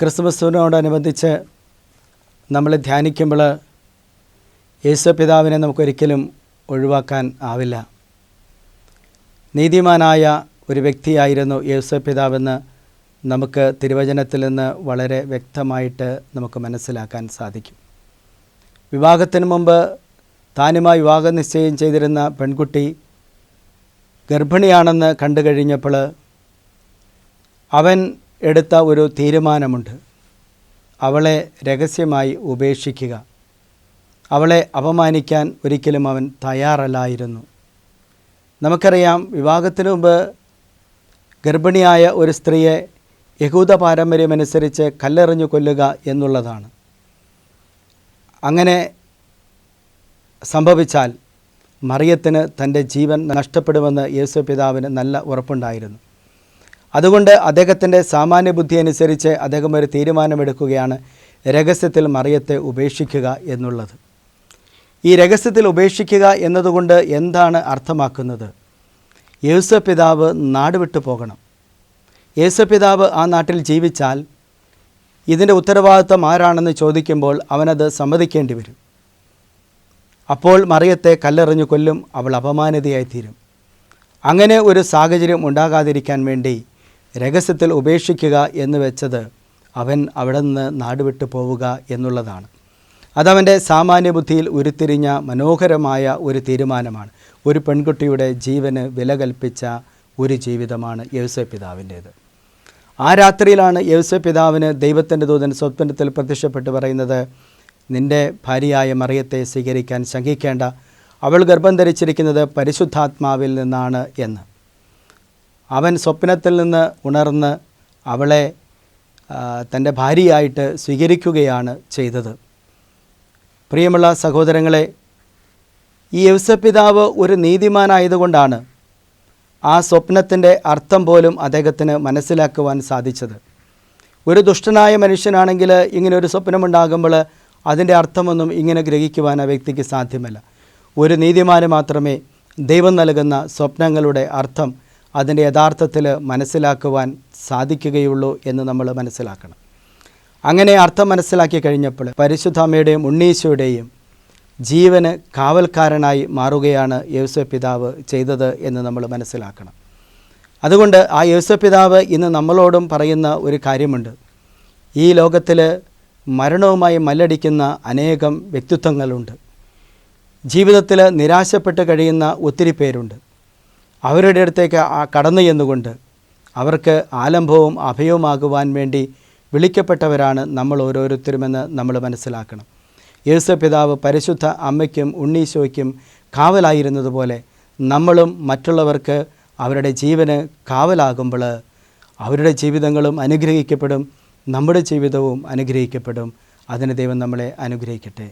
ക്രിസ്മസിനോടനുബന്ധിച്ച് നമ്മൾ ധ്യാനിക്കുമ്പോൾ യേശു പിതാവിനെ നമുക്കൊരിക്കലും ഒഴിവാക്കാൻ ആവില്ല. നീതിമാനായ ഒരു വ്യക്തിയായിരുന്നു യേശു പിതാവെന്ന് നമുക്ക് തിരുവചനത്തിൽ നിന്ന് വളരെ വ്യക്തമായിട്ട് നമുക്ക് മനസ്സിലാക്കാൻ സാധിക്കും. വിവാഹത്തിന് മുമ്പ് താനുമായി വിവാഹ നിശ്ചയം ചെയ്തിരുന്ന പെൺകുട്ടി ഗർഭിണിയാണെന്ന് കണ്ടു കഴിഞ്ഞപ്പോൾ അവൻ എടുത്ത ഒരു തീരുമാനമുണ്ട്. അവളെ രഹസ്യമായി ഉപേക്ഷിക്കുക. അവളെ അപമാനിക്കാൻ ഒരിക്കലും അവൻ തയ്യാറല്ലായിരുന്നു. നമുക്കറിയാം വിവാഹത്തിന് മുമ്പ് ഗർഭിണിയായ ഒരു സ്ത്രീയെ യഹൂദ പാരമ്പര്യമനുസരിച്ച് കല്ലെറിഞ്ഞു കൊല്ലുക എന്നുള്ളതാണ്. അങ്ങനെ സംഭവിച്ചാൽ മറിയത്തിന് തന്റെ ജീവൻ നഷ്ടപ്പെടുമെന്ന് യേശു പിതാവിന് നല്ല ഉറപ്പുണ്ടായിരുന്നു. അതുകൊണ്ട് അദ്ദേഹത്തിന്റെ സാമാന്യ ബുദ്ധി അനുസരിച്ച് അദ്ദേഹം ഒരു തീരുമാനമെടുക്കുകയാണ് രഹസ്യത്തിൽ മറിയത്തെ ഉപേക്ഷിക്കുക എന്നുള്ളത്. ഈ രഹസ്യത്തിൽ ഉപേക്ഷിക്കുക എന്നതുകൊണ്ട് എന്താണ് അർത്ഥമാക്കുന്നത്? യേശു പിതാവ് നാട് വിട്ടു പോകണം. യേശു പിതാവ് ആ നാട്ടിൽ ജീവിച്ചാൽ ഇതിന്റെ ഉത്തരവാദിത്വം ആരാണെന്ന് ചോദിക്കുമ്പോൾ അവനത് സമ്മതിക്കേണ്ടി വരും. അപ്പോൾ മറിയത്തെ കല്ലെറിഞ്ഞു കൊല്ലും അവൾ അപമാനിതയായി തീരും അങ്ങനെ ഒരു സാഹചര്യം ഉണ്ടാകാതിരിക്കാൻ വേണ്ടി രഹസ്യത്തിൽ ഉപേക്ഷിക്കുക എന്ന് വെച്ചത് അവൻ അവിടെ നിന്ന് നാടുവിട്ടു പോവുക എന്നുള്ളതാണ്. അതവന്റെ സാമാന്യ ബുദ്ധിയിൽ ഉരുത്തിരിഞ്ഞ മനോഹരമായ ഒരു തീരുമാനമാണ്. ഒരു പെൺകുട്ടിയുടെ ജീവന് വില കൽപ്പിച്ച ഒരു ജീവിതമാണ് യേസ പിതാവിന്റേത് ആ രാത്രിയിലാണ് യേസ പിതാവിന് ദൈവത്തിന്റെ ദൂതൻ സ്വപ്നത്തിൽ പ്രത്യക്ഷപ്പെട്ട് പറയുന്നത് നിന്റെ ഭാര്യയായ മറിയത്തെ സ്വീകരിക്കാൻ ശങ്കിക്കേണ്ട. അവൾ ഗർഭം ധരിച്ചിരിക്കുന്നത് പരിശുദ്ധാത്മാവിൽ നിന്നാണ് എന്ന്. അവൻ സ്വപ്നത്തിൽ നിന്ന് ഉണർന്ന് അവളെ തന്റെ ഭാര്യയായിട്ട് സ്വീകരിക്കുകയാണ് ചെയ്തത്. പ്രിയമുള്ള സഹോദരങ്ങളെ ഈ യൗസപിതാവ് ഒരു നീതിമാനായതുകൊണ്ടാണ് ആ സ്വപ്നത്തിന്റെ അർത്ഥം പോലും അദ്ദേഹത്തിന് മനസ്സിലാക്കുവാൻ സാധിച്ചത്. ഒരു ദുഷ്ടനായ മനുഷ്യനാണെങ്കിൽ ഇങ്ങനെ ഒരു സ്വപ്നമുണ്ടാകുമ്പോൾ അതിന്റെ അർത്ഥമൊന്നും ഇങ്ങനെ ഗ്രഹിക്കുവാൻ ആ വ്യക്തിക്ക് സാധ്യമല്ല. ഒരു നീതിമാന് മാത്രമേ ദൈവം നൽകുന്ന സ്വപ്നങ്ങളുടെ അർത്ഥം അതിന്റെ യഥാർത്ഥത്തിൽ മനസ്സിലാക്കുവാൻ സാധിക്കുകയുള്ളൂ എന്ന് നമ്മൾ മനസ്സിലാക്കണം. അങ്ങനെ അർത്ഥം മനസ്സിലാക്കി കഴിഞ്ഞപ്പോൾ പരിശുദ്ധ അമ്മയുടെയും ഉണ്ണീശോയുടെയും ജീവന് കാവൽക്കാരനായി മാറുകയാണ് യേശു പിതാവ് ചെയ്തത് എന്ന് നമ്മൾ മനസ്സിലാക്കണം. അതുകൊണ്ട് ആ യേശു പിതാവ് ഇന്ന് നമ്മളോടും പറയുന്ന ഒരു കാര്യമുണ്ട്. ഈ ലോകത്തിൽ മരണവുമായി മല്ലടിക്കുന്ന അനേകം വ്യക്തിത്വങ്ങളുണ്ട്. ജീവിതത്തിൽ നിരാശപ്പെട്ട് കഴിയുന്ന ഒത്തിരി പേരുണ്ട്. അവരുടെ അടുത്തേക്ക് കടന്നു ചെന്നുകൊണ്ട് അവർക്ക് ആലംബവും അഭയവുമാകുവാൻ വേണ്ടി വിളിക്കപ്പെട്ടവരാണ് നമ്മൾ ഓരോരുത്തരുമെന്ന് നമ്മൾ മനസ്സിലാക്കണം. യേശു പിതാവ് പരിശുദ്ധ അമ്മയ്ക്കും ഉണ്ണീശോയ്ക്കും കാവലായിരുന്നതുപോലെ നമ്മളും മറ്റുള്ളവർക്ക് അവരുടെ ജീവന് കാവലാകുമ്പോൾ അവരുടെ ജീവിതങ്ങളും അനുഗ്രഹിക്കപ്പെടും നമ്മുടെ ജീവിതവും അനുഗ്രഹിക്കപ്പെടും. അതിന് ദൈവം നമ്മളെ അനുഗ്രഹിക്കട്ടെ.